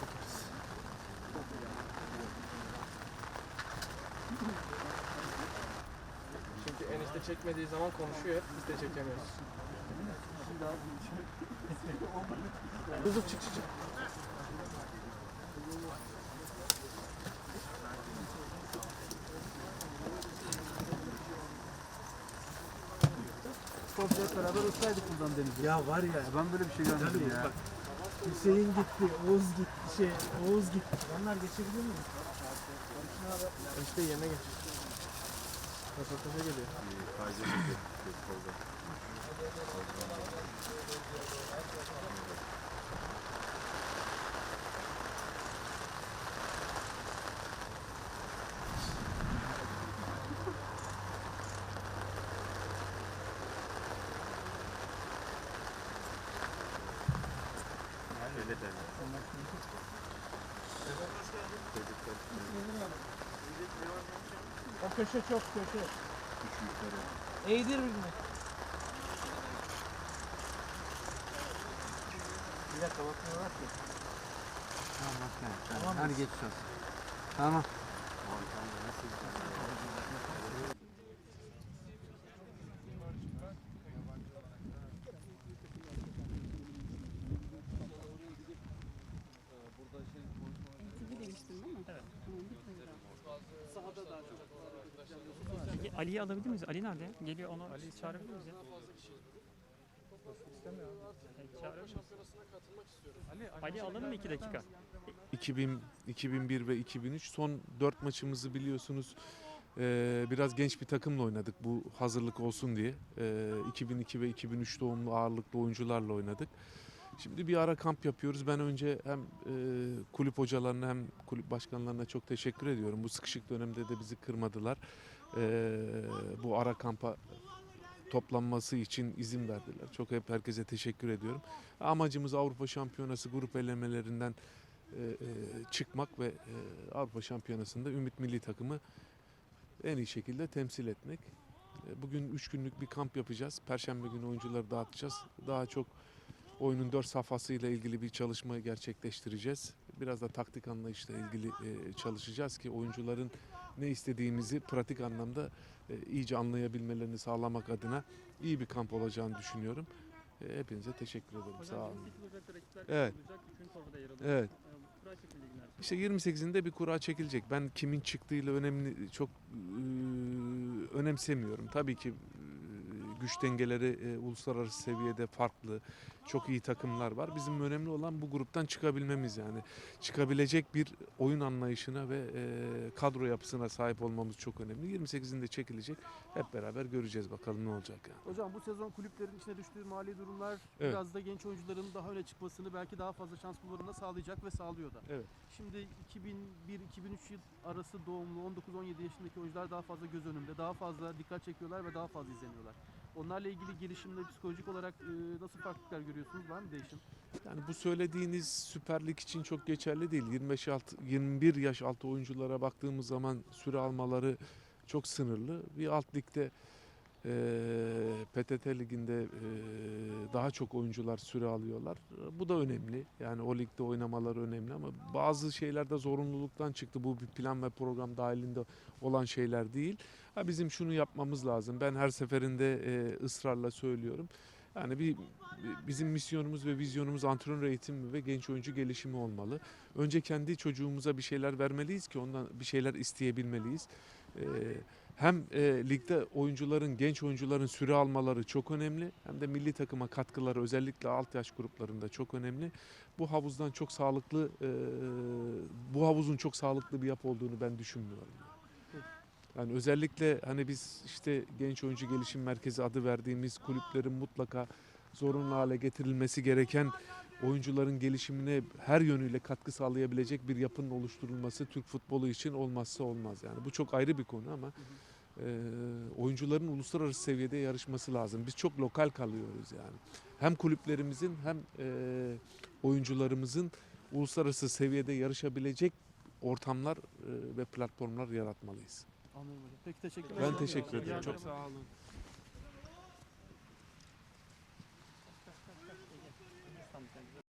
çekeriz. Çünkü enişte çekmediği zaman konuşuyor hep, biz de çekemiyoruz. Yusuf çık çık çık. Komple beraber uçsaydık buradan denize. Ya var ya Ben böyle bir şey görmedim ya. bak Hüseyin gitti, Oğuz gitti, şey Oğuz gitti. Onlar geçebilir mi? Enişte yerine geç. Röportaja geliyor. O köşe çok köşe. Eğdir birini. Bir dakika bakmıyorlar ki. Tamam, tamam. Tamam. Hadi geçmiş olsun. Tamam. NTV demiştin değil mi? Evet. Peki Ali'yi alabilir miyiz? Ali nerede? Geliyor onu Ali çağırabilir miyiz? ya? E, çağırabilir miyiz? Ali alalım mı iki dakika? 2000, 2001 ve 2003 son 4 maçımızı biliyorsunuz eee, biraz genç bir takımla oynadık bu hazırlık olsun diye. Eee, 2002 ve 2003 doğumlu ağırlıklı oyuncularla oynadık. Şimdi bir ara kamp yapıyoruz. Ben önce hem eee, kulüp hocalarına hem kulüp başkanlarına çok teşekkür ediyorum. Bu sıkışık dönemde de bizi kırmadılar. Eee, bu ara kampa toplanması için izin verdiler. Çok hep herkese teşekkür ediyorum. Amacımız Avrupa Şampiyonası grup elemelerinden e, e, çıkmak ve e, Avrupa Şampiyonası'nda Ümit Milli Takımı en iyi şekilde temsil etmek. E, Bugün 3 günlük bir kamp yapacağız. Perşembe günü oyuncuları dağıtacağız. Daha çok oyunun 4 safhasıyla ilgili bir çalışma gerçekleştireceğiz. Biraz da taktik anlayışla ilgili e, çalışacağız ki oyuncuların ne istediğimizi pratik anlamda e, iyice anlayabilmelerini sağlamak adına iyi bir kamp olacağını düşünüyorum. E, Hepinize teşekkür ederim. Sağ olun. 28 Ocak'ta rakipler Evet. Evet. İşte 28'inde bir kura çekilecek. Ben kimin çıktığıyla önemli çok e, önemsemiyorum. Tabii ki güç dengeleri e, uluslararası seviyede farklı. Çok iyi takımlar var. Bizim önemli olan bu gruptan çıkabilmemiz yani. Çıkabilecek bir oyun anlayışına ve e, kadro yapısına sahip olmamız çok önemli. 28'inde çekilecek. Hep beraber göreceğiz bakalım ne olacak yani. Hocam bu sezon kulüplerin içine düştüğü mali durumlar Evet. biraz da genç oyuncuların daha öne çıkmasını belki daha fazla şans bulmalarını sağlayacak ve sağlıyor da. Evet. Şimdi 2001-2003 yıl arası doğumlu 19-17 yaşındaki oyuncular daha fazla göz önünde, daha fazla dikkat çekiyorlar ve daha fazla izleniyorlar. Onlarla ilgili gelişimde psikolojik olarak e, nasıl farklılıklar görüyorsunuz? Var mı değişim? Yani bu söylediğiniz Süper Lig için çok geçerli değil. 25 altı, 21 yaş altı oyunculara baktığımız zaman süre almaları çok sınırlı. Bir alt ligde eee, PTT liginde eee, daha çok oyuncular süre alıyorlar. Bu da önemli. Yani o ligde oynamaları önemli ama bazı şeyler de zorunluluktan çıktı. Bu bir plan ve program dahilinde olan şeyler değil. Ha bizim şunu yapmamız lazım. Ben her seferinde eee, ısrarla söylüyorum. Yani bir bizim misyonumuz ve vizyonumuz antrenör eğitimi ve genç oyuncu gelişimi olmalı. Önce kendi çocuğumuza bir şeyler vermeliyiz ki ondan bir şeyler isteyebilmeliyiz. Ee, hem e, ligde oyuncuların, genç oyuncuların süre almaları çok önemli. Hem de milli takıma katkıları özellikle alt yaş gruplarında çok önemli. Bu havuzdan çok sağlıklı, e, bu havuzun çok sağlıklı bir yapı olduğunu ben düşünmüyorum. Yani özellikle hani biz işte genç oyuncu gelişim merkezi adı verdiğimiz kulüplerin mutlaka zorunlu hale getirilmesi gereken oyuncuların gelişimine her yönüyle katkı sağlayabilecek bir yapının oluşturulması Türk futbolu için olmazsa olmaz. Yani bu çok ayrı bir konu ama e, oyuncuların uluslararası seviyede yarışması lazım. Biz çok lokal kalıyoruz yani. Hem kulüplerimizin hem e, oyuncularımızın uluslararası seviyede yarışabilecek ortamlar e, ve platformlar yaratmalıyız. Anlıyorum hocam. Peki teşekkürler. Ben teşekkür ederim. Çok sağ olun.